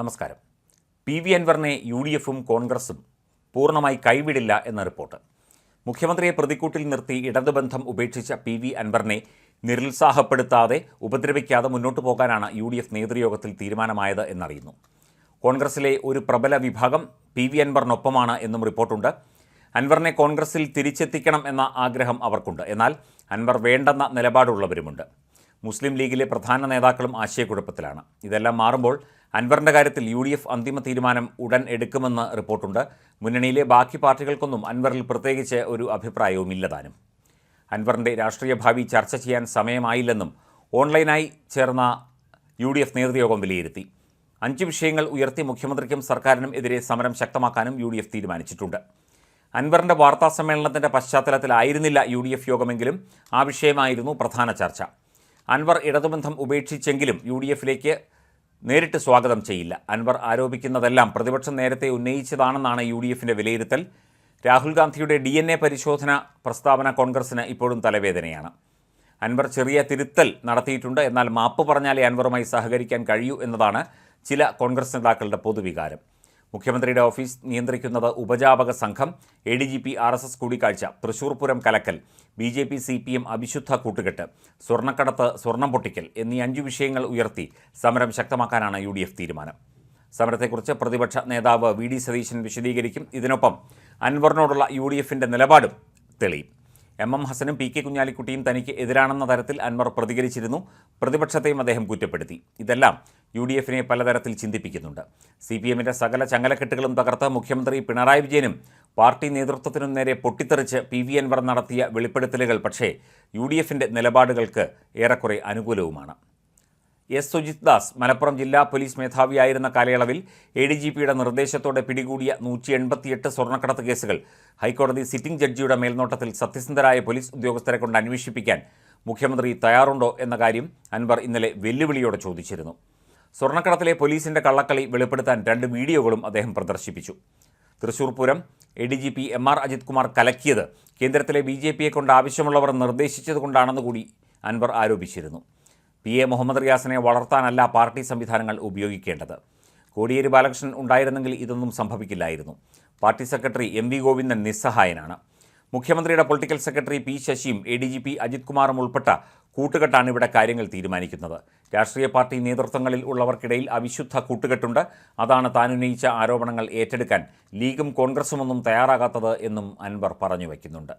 നമസ്കാരം. P V അൻവറിനെ U D എഫും കോൺഗ്രസും പൂർണമായി കൈവിടില്ല എന്ന റിപ്പോർട്ട്. മുഖ്യമന്ത്രിയെ പ്രതിക്കൂട്ടിൽ നിർത്തി ഇടതുബന്ധം ഉപേക്ഷിച്ച പി വി അൻവറിനെ നിരുത്സാഹപ്പെടുത്താതെ ഉപദ്രവിക്കാതെ മുന്നോട്ടു പോകാനാണ് യു ഡി എഫ് നേതൃയോഗത്തിൽ തീരുമാനമായത് എന്നറിയുന്നു. കോൺഗ്രസിലെ ഒരു പ്രബല വിഭാഗം പി വി അൻവറിനൊപ്പമാണ് എന്നും റിപ്പോർട്ടുണ്ട്. അൻവറിനെ കോൺഗ്രസിൽ തിരിച്ചെത്തിക്കണം എന്ന ആഗ്രഹം അവർക്കുണ്ട്. എന്നാൽ അൻവർ വേണ്ടെന്ന നിലപാടുള്ളവരുമുണ്ട്. മുസ്ലിം ലീഗിലെ പ്രധാന നേതാക്കളും ആശയക്കുഴപ്പത്തിലാണ്. ഇതെല്ലാം മാറുമ്പോൾ അൻവറിന്റെ കാര്യത്തിൽ യു ഡി എഫ് അന്തിമ തീരുമാനം ഉടൻ എടുക്കുമെന്ന് റിപ്പോർട്ടുണ്ട്. മുന്നണിയിലെ ബാക്കി പാർട്ടികൾക്കൊന്നും അൻവറിൽ പ്രത്യേകിച്ച് ഒരു അഭിപ്രായവുമില്ലതാനും അൻവറിന്റെ രാഷ്ട്രീയ ഭാവി ചർച്ച ചെയ്യാൻ സമയമായില്ലെന്നും ഓൺലൈനായി ചേർന്ന യു ഡി എഫ് നേതൃയോഗം വിലയിരുത്തി. അഞ്ച് വിഷയങ്ങൾ ഉയർത്തി മുഖ്യമന്ത്രിക്കും സർക്കാരിനും എതിരെ സമരം ശക്തമാക്കാനും യു ഡി എഫ് തീരുമാനിച്ചിട്ടുണ്ട്. അൻവറിന്റെ വാർത്താ സമ്മേളനത്തിന്റെ പശ്ചാത്തലത്തിലായിരുന്നില്ല യു ഡി എഫ് യോഗമെങ്കിലും ആ വിഷയമായിരുന്നു പ്രധാന ചർച്ച. അൻവർ ഇടതുബന്ധം ഉപേക്ഷിച്ചെങ്കിലും യു ഡി എഫിലേക്ക് നേരിട്ട് സ്വാഗതം ചെയ്യില്ല. അൻവർ ആരോപിക്കുന്നതെല്ലാം പ്രതിപക്ഷം നേരത്തെ ഉന്നയിച്ചതാണെന്നാണ് യു ഡി എഫിന്റെ വിലയിരുത്തൽ. രാഹുൽ ഗാന്ധിയുടെ ഡി എൻ എ പരിശോധന പ്രസ്താവന കോൺഗ്രസിന് ഇപ്പോഴും തലവേദനയാണ്. അൻവർ ചെറിയ തിരുത്തൽ നടത്തിയിട്ടുണ്ട്. എന്നാൽ മാപ്പ് പറഞ്ഞാലേ അൻവറുമായി സഹകരിക്കാൻ കഴിയൂ എന്നതാണ് ചില കോൺഗ്രസ് നേതാക്കളുടെ പൊതുവികാരം. മുഖ്യമന്ത്രിയുടെ ഓഫീസ് നിയന്ത്രിക്കുന്നത് ഉപജാപക സംഘം A D G P R S S കൂടിക്കാഴ്ച Thrissur Pooram കലക്കൽ B J P C P M അവിശുദ്ധ കൂട്ടുകെട്ട് സ്വർണക്കടത്ത് സ്വർണം പൊട്ടിക്കൽ എന്നീ അഞ്ചു വിഷയങ്ങൾ ഉയർത്തി സമരം ശക്തമാക്കാനാണ് യു ഡി എഫ് തീരുമാനം. സമരത്തെക്കുറിച്ച് പ്രതിപക്ഷ നേതാവ് വി ഡി സതീശൻ വിശദീകരിക്കും. ഇതിനൊപ്പം അൻവറിനോടുള്ള യു ഡി എഫിന്റെ നിലപാടും തെളിയും. എം എം ഹസനും പി കെ കുഞ്ഞാലിക്കുട്ടിയും തനിക്ക് എതിരാണെന്ന തരത്തിൽ അൻവർ പ്രതികരിച്ചിരുന്നു. പ്രതിപക്ഷത്തെയും അദ്ദേഹം കുറ്റപ്പെടുത്തി. ഇതെല്ലാം യു ഡി എഫിനെ പലതരത്തിൽ ചിന്തിപ്പിക്കുന്നുണ്ട്. സി പി എമ്മിന്റെ സകല ചങ്ങലക്കെട്ടുകളും തകർത്ത് മുഖ്യമന്ത്രി പിണറായി വിജയനും പാർട്ടി നേതൃത്വത്തിനും നേരെ പൊട്ടിത്തെറിച്ച് പി വി അൻവർ നടത്തിയ വെളിപ്പെടുത്തലുകൾ പക്ഷേ യു ഡി എഫിന്റെ നിലപാടുകൾക്ക് ഏറെക്കുറെ അനുകൂലവുമാണ്. എസ് സുജിത് ദാസ് മലപ്പുറം ജില്ലാ പോലീസ് മേധാവിയായിരുന്ന കാലയളവിൽ എ ഡി ജി പിയുടെ നിർദ്ദേശത്തോടെ പിടികൂടിയ നൂറ്റി എൺപത്തിയെട്ട് സ്വർണക്കടത്ത് കേസുകൾ ഹൈക്കോടതി സിറ്റിംഗ് ജഡ്ജിയുടെ മേൽനോട്ടത്തിൽ സത്യസന്ധരായ പോലീസ് ഉദ്യോഗസ്ഥരെ കൊണ്ട് അന്വേഷിപ്പിക്കാൻ മുഖ്യമന്ത്രി തയ്യാറുണ്ടോ എന്ന കാര്യം അൻവർ ഇന്നലെ വെല്ലുവിളിയോടെ ചോദിച്ചിരുന്നു. സ്വർണക്കടത്തിലെ പോലീസിന്റെ കള്ളക്കളി വെളിപ്പെടുത്താൻ രണ്ട് വീഡിയോകളും അദ്ദേഹം പ്രദർശിപ്പിച്ചു. Thrissur Pooram A D G P M R Ajith Kumar കലക്കിയത് കേന്ദ്രത്തിലെ ബി ജെ പിയെ കൊണ്ട് ആവശ്യമുള്ളവർ നിർദ്ദേശിച്ചതുകൊണ്ടാണെന്ന് കൂടി അൻവർ ആരോപിച്ചിരുന്നു. പി എ മുഹമ്മദ് റിയാസിനെ വളർത്താനല്ല പാർട്ടി സംവിധാനങ്ങൾ ഉപയോഗിക്കേണ്ടത്. കോടിയേരി ബാലകൃഷ്ണൻ ഉണ്ടായിരുന്നെങ്കിൽ ഇതൊന്നും സംഭവിക്കില്ലായിരുന്നു. Party secretary M V Govindan നിസ്സഹായനാണ്. മുഖ്യമന്ത്രിയുടെ political secretary P ശശിയും A D G P Ajith കുമാറും ഉൾപ്പെട്ട കൂട്ടുകെട്ടാണ് ഇവിടെ കാര്യങ്ങൾ തീരുമാനിക്കുന്നത്. രാഷ്ട്രീയ പാർട്ടി നേതൃത്വങ്ങളിൽ ഉള്ളവർക്കിടയിൽ അവിശുദ്ധ കൂട്ടുകെട്ടുണ്ട്. അതാണ് താൻ ഉന്നയിച്ച ആരോപണങ്ങൾ ഏറ്റെടുക്കാൻ ലീഗും കോൺഗ്രസുമൊന്നും തയ്യാറാകാത്തത് എന്നും അൻവർ പറഞ്ഞു വയ്ക്കുന്നുണ്ട്.